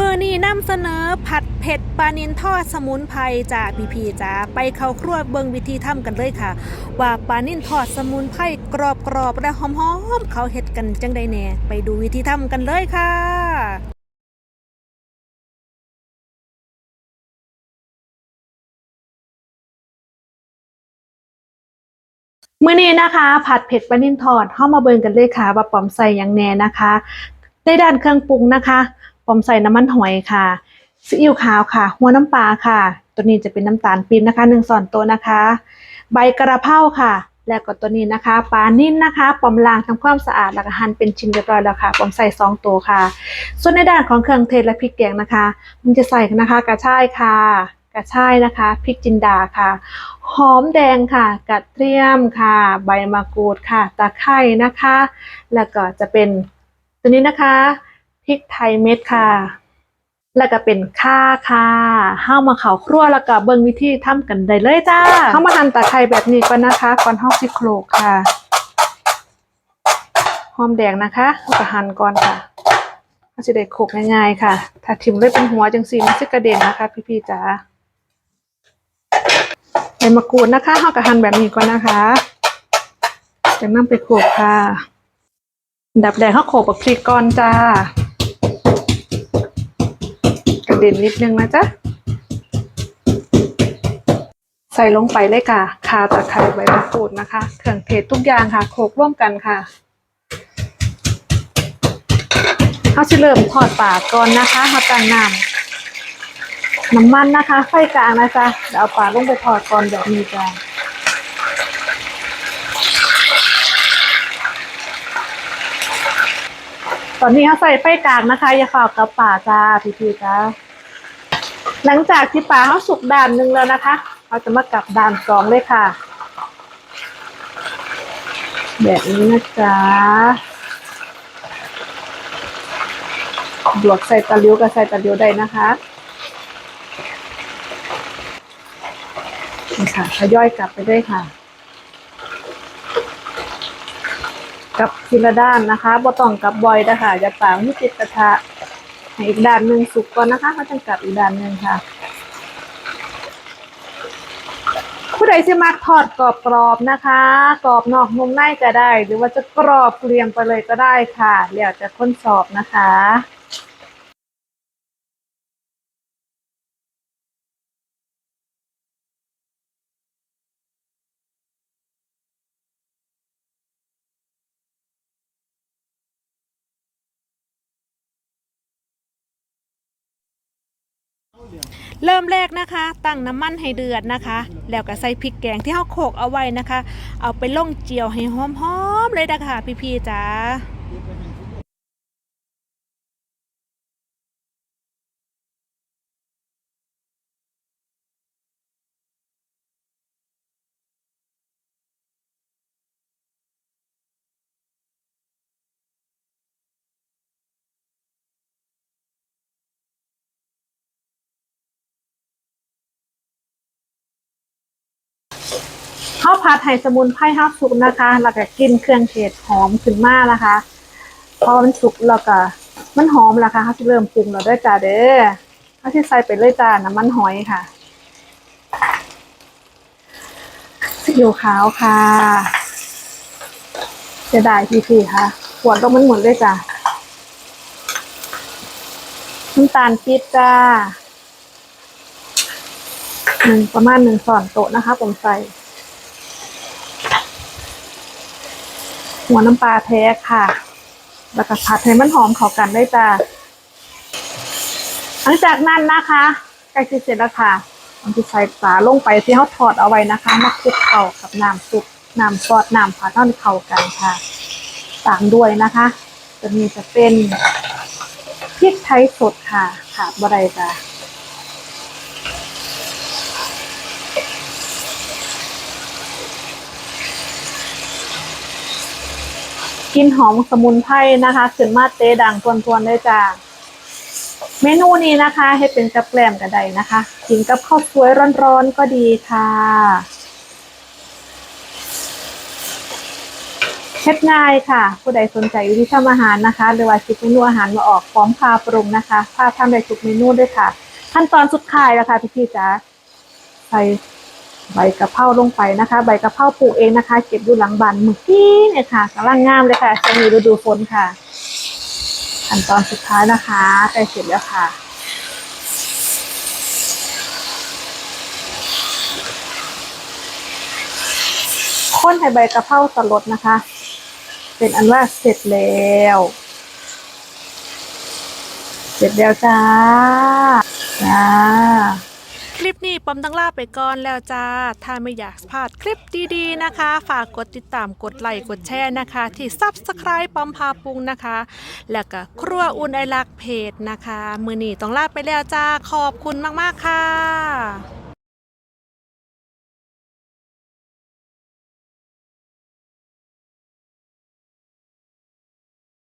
มือนี้นำเสนอผัดเผ็ดปลานินทอดสมุนไพรจากพีพีจ้าไปเข้าครัวเบิงวิธีทำกันเลยค่ะ ว่าปลานินทอดสมุนไพรกรอบๆและหอมๆเขาเฮ็ดกันจังใดแน่ไปดูวิธีทำกันเลยค่ะเมื่อนี้นะคะ ผัดเผ็ดปลานินทอดเข้ามาเบิงกันเลยค่ะว่าปอมใส่ยังแน่นะคะ ในด้านเครื่องปรุงนะคะ อมใส่น้ำมันหอยค่ะซีอิ๊วขาวค่ะ หัวน้ำปลาค่ะ ตัวนี้จะเป็นน้ำตาลปี๊บนะคะหนึ่งส่วนตัวนะคะ ใบกระเพราค่ะ แล้วก็ตัวนี้นะคะปลานิ่นนะคะปอมล้างทำความสะอาดแล้วก็หั่นเป็นชิ้นเรียบร้อยแล้วค่ะปอมใส่สองตัวค่ะ ส่วนในด้านของเครื่องเทศและพริกแกงนะคะ มันจะใส่นะคะกระชายค่ะ กระชายนะคะพริกจินดาค่ะหอมแดงค่ะ กระเทียมค่ะ ใบมะกรูดค่ะ ตะไคร้นะคะ แล้วก็จะเป็นตัวนี้นะคะ ริกไทยเม็ดค่ะ แล้วก็เป็นข่าค่ะห้ามาเขาครัวแล้วก็เบิ่งวิธีทำกันได้เลยจ้าเข้ามาหั่นตะไคร้แบบนี้ก่อนนะคะ ก่อนเฮาสิโขลกค่ะหอมแดงนะคะแล้วก็หั่นก่อนค่ะมันจะได้โขกง่ายๆค่ะ ถ้าทิ่มเลยเป็นหัวจังสีมันจะกระเด็นนะคะ พี่ๆจ๋าใบมะกรูดนะคะเฮากะหั่นแบบนี้ก่อนนะคะจากนั้นไปโขกค่ะดับแรกเฮาโขลกกับพริกก่อนจ้า เด็นนิดนึงนะจ๊ะ ใส่ลงไปเลยค่ะข่าตะไคร้ใบมะกรูดนะคะ เครื่องเทศทุกอย่างค่ะ โขลกร่วมกันค่ะเฮาสิเริ่มทอดปลาก่อนนะคะเฮาตั้งน้ำน้ำมันนะคะ ไฟกลางนะจ๊ะเดี๋ยวเอาปลาลงไปทอดก่อนแบบนี้จ้ะตอนนี้เขาใส่ไฟกลางนะคะ อย่าฝ่ากับปลาจ้าพี่ๆจ้า หลังจากที่ปลาเขาสุกด่านหนึ่งแล้วนะคะ เราจะมากลับด่านสองเลยค่ะ แบบนี้นะจ๊ะบวกใส่ตะลิ้วกับใส่ตะลิ้วได้นะคะนี่ค่ะทยอยกลับไปด้วยค่ะ กลับทีละด้านนะคะบ่ต้องกลับบ่อยนะคะอย่าปางที่ติดกระทะ อีกด้านหนึ่งสุกก่อนนะคะเขาจะกลับอีกด้านหนึ่งค่ะ ผู้ใดจะมักทอดกรอบๆนะคะ กรอบนอกนุ่มในก็ได้ หรือว่าจะกรอบเกลียงไปเลยก็ได้ค่ะแล้วแต่คนสอบนะคะ เริ่มแรกนะคะตั้งน้ำมันให้เดือดนะคะ แล้วก็ใส่พริกแกงที่เราโขกเอาไว้นะคะ เอาไปล่งเจียวให้หอมๆเลยนะคะพี่ๆจ้าาวผัดไห่สมุนไพรห้าสุกนะคะ แล้วก็กินเครื่องเทศหอมขึ้นมากนะคะ พอมันสุกแล้วก็มันหอมแล้วค่ะเขาจะเริ่มปรุงแล้วด้วยจ้าเด้อเขาที่ใส่ไปเลยจ้าน้ำมันหอยค่ะซีอิ๊วขาวค่ะจะได้พี่ๆค่ะขวดก็มันหมดเลยจ้าน้ำตาลปี๊บจ้าหนึ่งประมาณหนึ่งส่อนโต๊ะนะคะ ผมใส่ หัวน้ำปลาแท้ค่ะ แล้วก็ผัดให้มันหอมเข้ากันได้จ้าหลังจากนั้นนะคะใกล้จะเสร็จแล้วค่ะผมจะใส่ปลาลงไปที่เขาทอดเอาไว้นะคะ มาคลุกเข้ากับน้ำซุปน้ำซอสน้ำผัดเท่าที่เข้ากันค่ะตามด้วยนะคะ จะมีจะเป็นพริกไทยสดค่ะขาดบะไรจ้า กินหอมสมุนไพรนะคะขึ้นมาเตดังทวนๆได้จ้าเมนูนี้นะคะให้เป็นกับแกล้มกระไดนะคะกินกับข้าวสวยร้อนๆก็ดีค่ะเฮ็ดง่ายค่ะ ผู้ใดสนใจวิธีทำอาหารนะคะ หรือว่าคิดเมนูอาหารมาออกพร้อมพาปรุงนะคะพาทำได้ทุกเมนูด้วยค่ะ ขั้นตอนสุดท้ายแล้วค่ะพี่พี่ๆจ๋าใส่ ใบกะเพราลงไปนะคะ ใบกะเพราปลูกเองนะคะ เก็บอยู่หลังบ้านเมื่อกี้เนี่ยค่ะกำลังงามเลยค่ะช่วงนี้ฤดูฝนค่ะขั้นตอนสุดท้ายนะคะใกล้เสร็จแล้วค่ะข้นให้ใบกะเพราสลดนะคะ เป็นอันว่าเสร็จแล้ว เสร็จแล้วจ้าจ้า คลิปนี้ปอมต้องลาไปก่อนแล้วจ้า ถ้าไม่อยากพลาดคลิปดีๆนะคะ ฝากกดติดตามกดไลค์กดแชร์นะคะ ที่ Subscribe ปอมพาปุงนะคะ แล้วก็ครัวอุ่นไอรักเพจนะคะ มือนี้ต้องลาไปแล้วจ้า ขอบคุณมากๆค่ะ